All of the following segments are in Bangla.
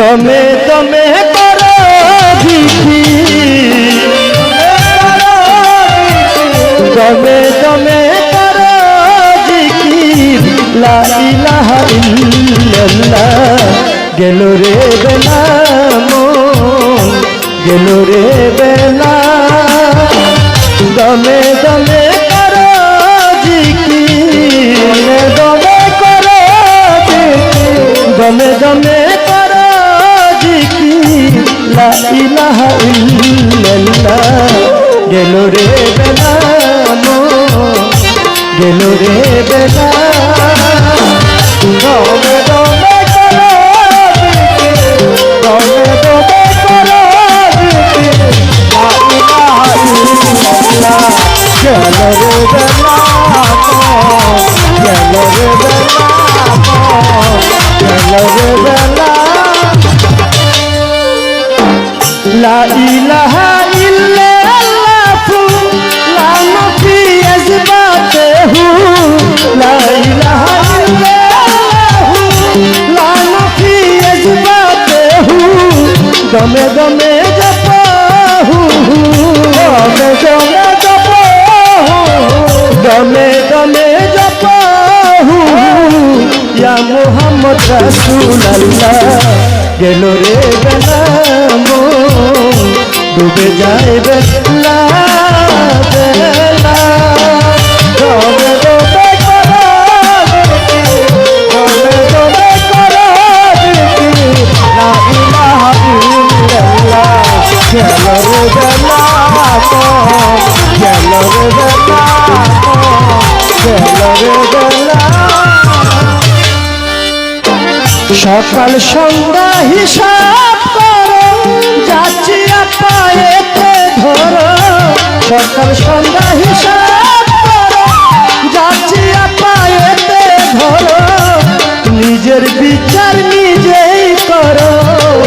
দমে দমে করো জিকি দমে দমে করো জিকির লা ইলাহা ইল্লাল্লাহ গেল রে বেলা মন, গেল রে বেলা। দমে দমে করো জিকির দমে করো দমে দমে ইলাহা ইল্লাল্লাহ। গেল রে বেলা গেল রে বেলা। রাসূলুল্লাহ গেল রে মন ডুবে যায় বেলা সকাল সন্ধ্যা হিসাব করো, যাচ্ছি পায়েতে ধরো। সকাল সন্ধ্যা হিসাব করো, যাচ্ছি পায়েতে ধরো। নিজের বিচার নিজেই করো,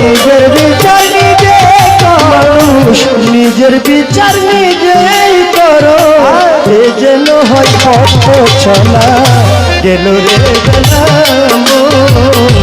নিজের বিচার নিজেই করো। নিজের বিচার নিজেই করো। এ যেন হয় পথ চলা, গেল রে বেলা মন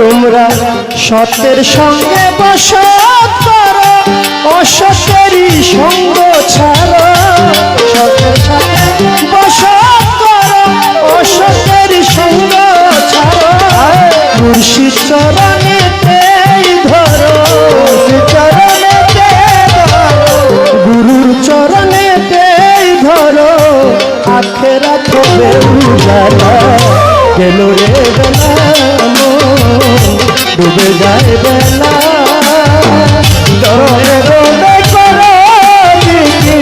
তোমরা সত্যের সঙ্গে করো অসতেরই সঙ্গ ছাড়ো। সত্যের সঙ্গে অসতেরই সঙ্গ ছাড়ো। মুর্শিদ চরণেতেই ধরো রে বেলা। ডুবে যায় বেলা। দমে দমে করো দিকে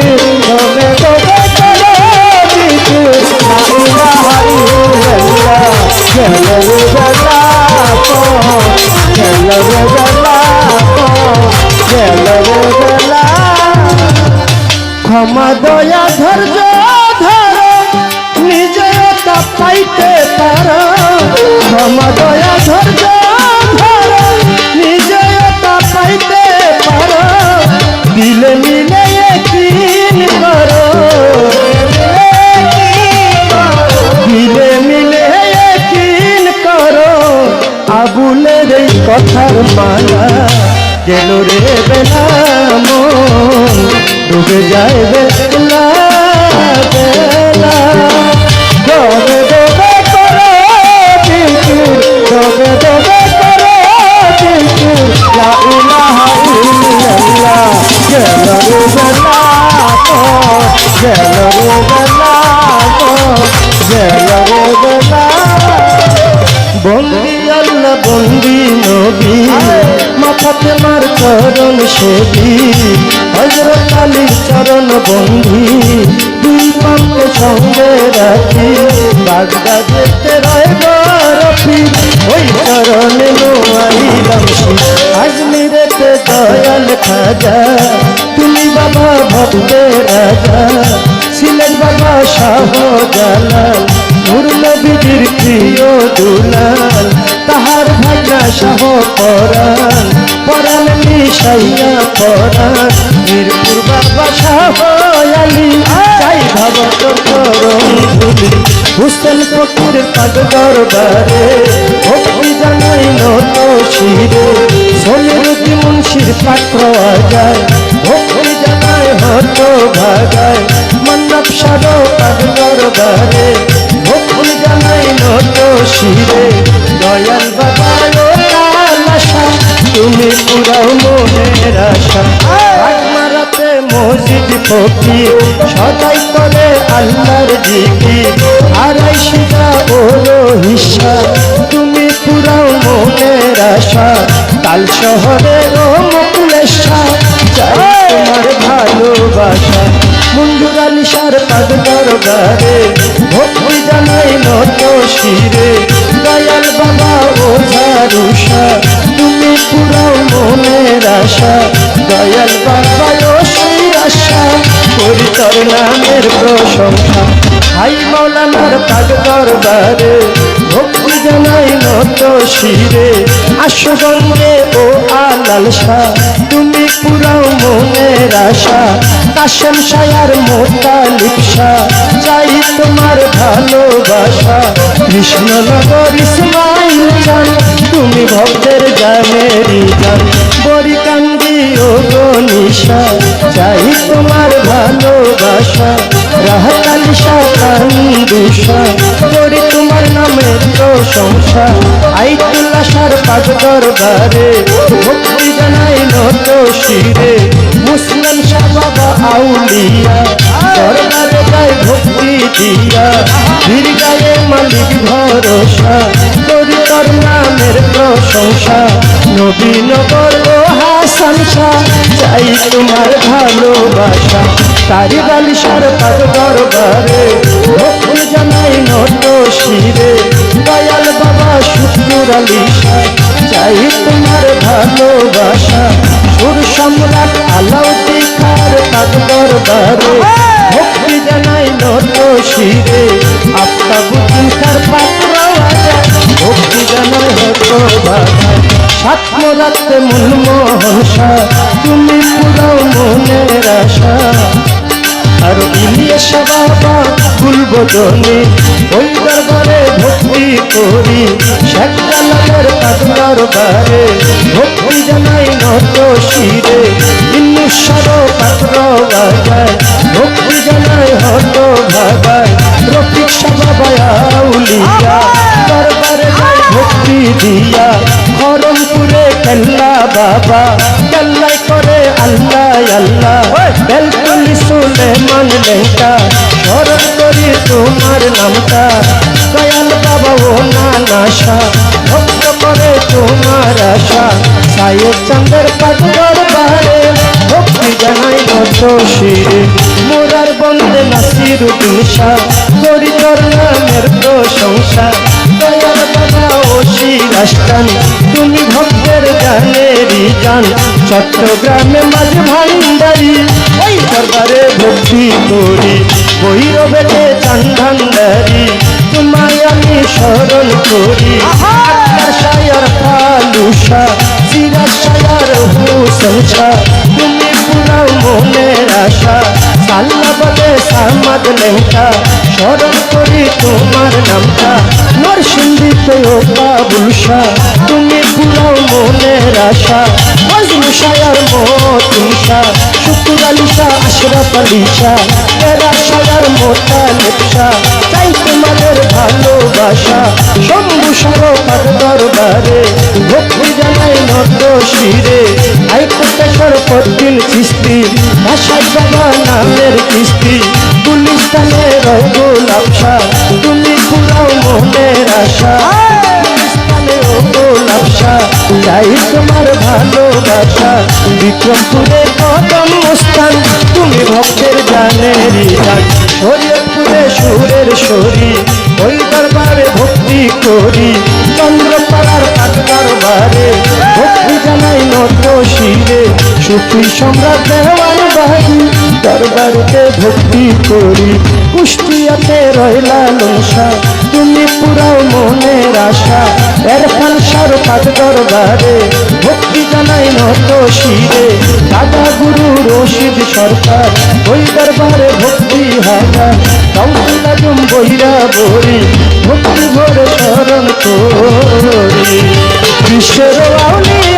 দমে দমে করো ইলাহা ইল্লাল্লাহ গেল বেলা বেলা ক্ষমা, দয়া, ধৈর্য, ধরো নিজেরতা পাইতে পারো। ক্ষমা, দয়া, ধৈর্য কথার মালা গেল রে বেলা, মন ডুবে যায় বেলা বেলা। দবে দবে করো দিকে দবে দবে করো দিকে লা ইলাহা ইল্লাল্লাহ। গেল রে বেলা, গেল রে বেলা, গেল রে বেলা। বন্দি আল্লাহ বন্দি নবী। মাথাতে মার চরণ সেবি। হজরত আলীর চরণ বন্ধি দুই পাকে সঙ্গে রাখি। বাগদাদেতে রয় বরফি ওই চরণে নোয়াইলাম আজমিরেতে দয়াল খাজা। তুমি বাবা ভক্তের রাজা। সিরাজ বাবা শাহ জালাল নূর নবীজির প্রিয় দুলাল। তাহার ভাগনা শাহ পরাণ পরাণ মিশাইয়া পরাণ। মিরপুর বাবা আলী চাই ভাবত করম ভুলি হুসেন ফকির পাদ দরবারে ভক্তি জানাই নত শিরে সোনিরুদ্দি মুন্সির পাত্র যায় ভক্তি জানাই হত ভাগায় মন্নব সারো পাদ দরবারে ভক্তি জানাই নত শিরে দয়াল বাবা কালাসা তুমি পুরাও মনের আশা। মারাতে মসজিদ, ফকির, সদাই করে আল্লাহর জিকি আড়াই শিকা ওরো হিসা তুমি পুরাও মনের আশা। কাল শহরে ও মুকুলেশা চাই তোমার ভালোবাসা। মুন্ডুরা নিশার পাদ দরবারে ভক্তি জানাই নত শিরে। বাবা ও ঝারুষা তুমি পুরাও মনের আশা। দয়াল বাবা ও সেই আশা করি তোর নামের প্রশংসা। হাই মৌলানার পাগ দরবারে ভক্তি জানাই নত শিরে আশুগঞ্জে ও আলাল শাহ তুমি পুরাও মনের আশা, কাশেম শায়ার মোটা লিপসা। চাই তোমার ভালোবাসা, কৃষ্ণনগর ইসমাইল চান তুমি ভক্তের জানেরি জান বড়ি কান্দি ও গনিশা চাই তোমার ভালোবাসা রাহতালিশা কান্দুষা তোমার নামের প্রশংসা। আইতুল্লা সার পাগ দরবারে, ভক্তি জানাই নত শিরে। মুসলিম শাহ বাবা আউলিয়া, দরবারে গায় ভক্তি দিয়া। বীর গায়ে মালিক ভরসা তোর নামের প্রশংসা। নবীনগর ও শাহ চাই তোমার ভালোবাসা। তারি বালিশার পাদ দরবারে ভক্তি জানাই নত শিরে। দয়াল বাবা শুক্র আলিশা চাই তোমার ভালোবাসা। সুর সম্রাট আলাউদ্দিন খার পাদ দরবারে ভক্তি জানাই নত শিরে। বাধায় সাতমরাতে মন মোহনসা তুমি পুরাও মনের আশা। আর ইলিয়াস বাবা ফুলবদনে ওই দরবারে ভক্তি করি। শেখ জালালের পাগলার বারে, ভক্তি জানাই নত শিরে। ইন্নুসর পাত্র বাজায়, ভক্তি জানাই হত ভাগায়। রফিক সাবাবাউলিয়া দরবারে ভক্তি দিয়া। খরমপুরে কেল্লা বাবা কেল্লাই করে আল্লাহ আল্লাহ। বেলকুলি সুলেমান লেঙ্কা স্মরণ করি তোমার নামটা। দয়াল বাবা ও নানাশা ভক্ত করে তোমার আশা। সায়ের চন্দ্র পাগর বারে ভক্তি জানাই নত শিরে। মোরার বন্দে নাসির শাহ করি তোর নামের প্রশংসা। বাবা শিরাস্তান তুমি ভক্তের জানেরি জান চট্টগ্রামে মাঝ ভান্ডারি ওই দরবারে ভক্তি করি। বৈরবেতে চান ভান্ডারি তোমায় আমি স্মরণ করি। আক্তার শায়ার ফালুসা সিরাজ শায়ার হুসেন তুমি পুরাও মনের আশা। সাল্লা বলে সামাদ লেখা স্মরণ করি তোমার শাহ তুমি পুরাও মনের আশা। মজনু শায়ার মতুন শাহ শুকুর আলী শাহ আশরফ আলী শাহ এরা শায়ার মোটা লেপসা চাই তোমাদের ভালোবাসা। শম্ভু সরকার দরবারে, ভক্তি জানাই নত শিরে। আই কোটেশ্বর পদ্দিন কিস্তি ভাষার বাবা নামের কিস্তি। গুলিস্তানে রঘুল আপসা তুমি পুরাও মনের আশা। তোমার ভালোবাসা। বিক্রমপুরে কদম স্থান তুমি ভক্তের জান শরীয়তপুরে সুরের শরী ওই দরবারে ভক্তি করি। চন্দ্রপাড়ার পাট দরবারে ভক্তি জানাই নত শিরে সুখী সম্রাট দেওয়ান বাড়ি দরবারেতে ভক্তি করি। কুষ্টিয়াতে রইলা লংসা তুমি পুরাও মনের আশা। এর ফালসার পাক দরবারে, ভক্তি জানাই নত শিরে। দাদা গুরু রশিদ সরকার, ওই দরবারে ভক্তি হাজার। কাউন্সিল আজম বৈরা বরি ভক্তি ভরে স্মরণ করি। বিশ্বের আউলিয়া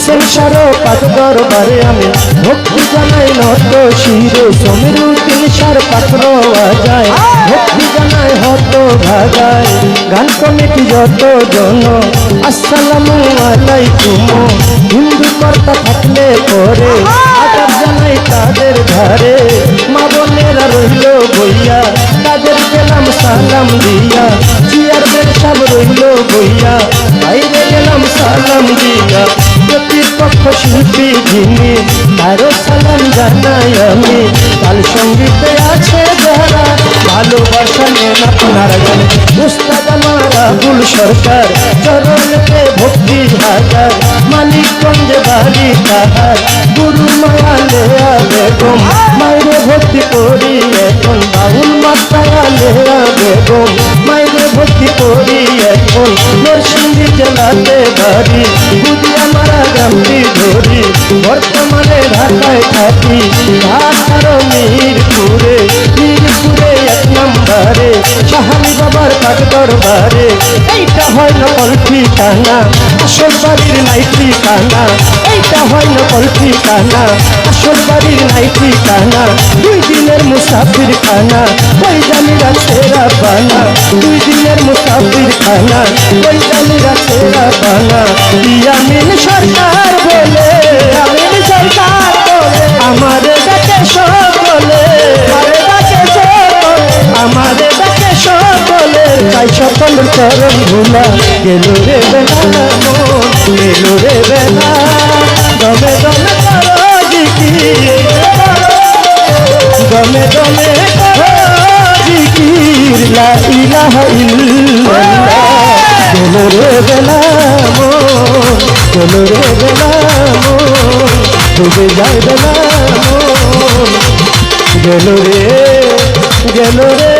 হোসেন সারো পাক দরবারে আমি ভক্তি জানাই নত শিরে সমীর তিন সার পাত্র যায়। ভক্তি জানাই হত ভাগায়, গান কমিটি যত জন আসসালামু আলাইকুম, হিন্দু কর্তা থাকলে পরে আদাব জানাই তাদের ধারে মা বোনেরা রইল বইয়া, তাদের গেলাম সালাম দিয়া। চেয়ারম্যান সব রইল বইয়া, বাইরে গেলাম সালাম দিয়া। প্রতিপক্ষ শিল্পী যিনি তারও সালাম জানাই আমি। কাল সঙ্গীতে আছে যারা, ভালোবাসা নেন আপনারা জানেন। আবুল সরকার চরণেতে ভক্তি হাজার মালিকগঞ্জে বাড়ি তাহার, গুরু মায়া লেয়া বেগম মায়েরে ভক্তি করি এখন বাউল মাতায়া লেয়া বেগম মায়েরে ভক্তি করি এখন, নরসিংদী জেলাতে বাড়ি বুঝি আমার গ্রামটি ধরি, বর্তমানে ঢাকায় থাকি, ঢাকার মিরপুরে মিরপুরে এক নম্বরে। শাহানি বাবার কাক দরবারে, এইটা হয় নকল ঠিকানা, আসল বাড়ির নাই ঠিকানা, এইটা হয় নকল ঠিকানা, আসল বাড়ির নাই ঠিকানা, দুই দিনের মুসাফির খানা ওই জানিরা সেরা বানা দুই দিনের মুসাফির খানা ওই জানিরা সেরা বানা ইয়ামিন সরকার বলে তাই সকল চরণ ভুলা গেল রে বেলা গেল রে বেলা। দমে দমে জিকির দমে দমে করো জিকির লা ইলাহা ইল্লাল্লাহ গেল রে বেলা। গেল রে বেলা ডুবে যায় বেলা গেল রে গেল রে।